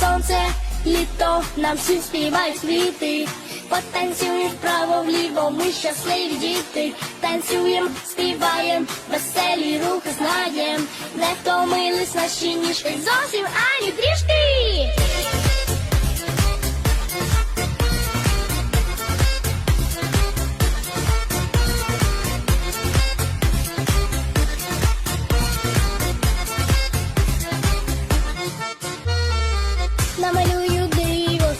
Сонце, літо, нам всім співають квіти. Потанцюємо вправо вліво, ми щасливі діти. Танцюєм, співаєм, веселі рухи знаєм. Не втомились наші ніжки зовсім ані трішки. Намалюю диво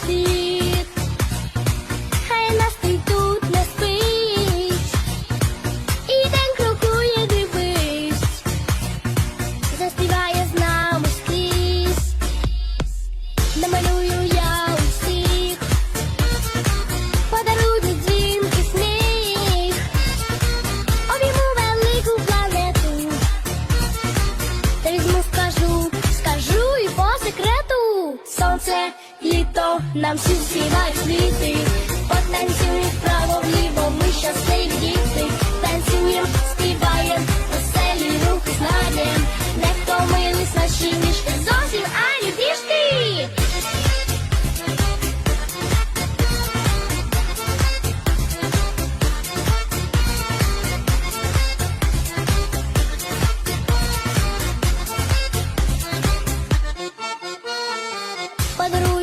хай настрій тут не спить, і день крокує, дивись, заспіває з нами скрізь, намалюю літо, нам всі співають квіти, потанцюй вправо вліво, ми щасливі діти, танцюєм, співаєм, веселі рухи знаєм, не втомились наші мішки зовсім ані пішки. Подаруй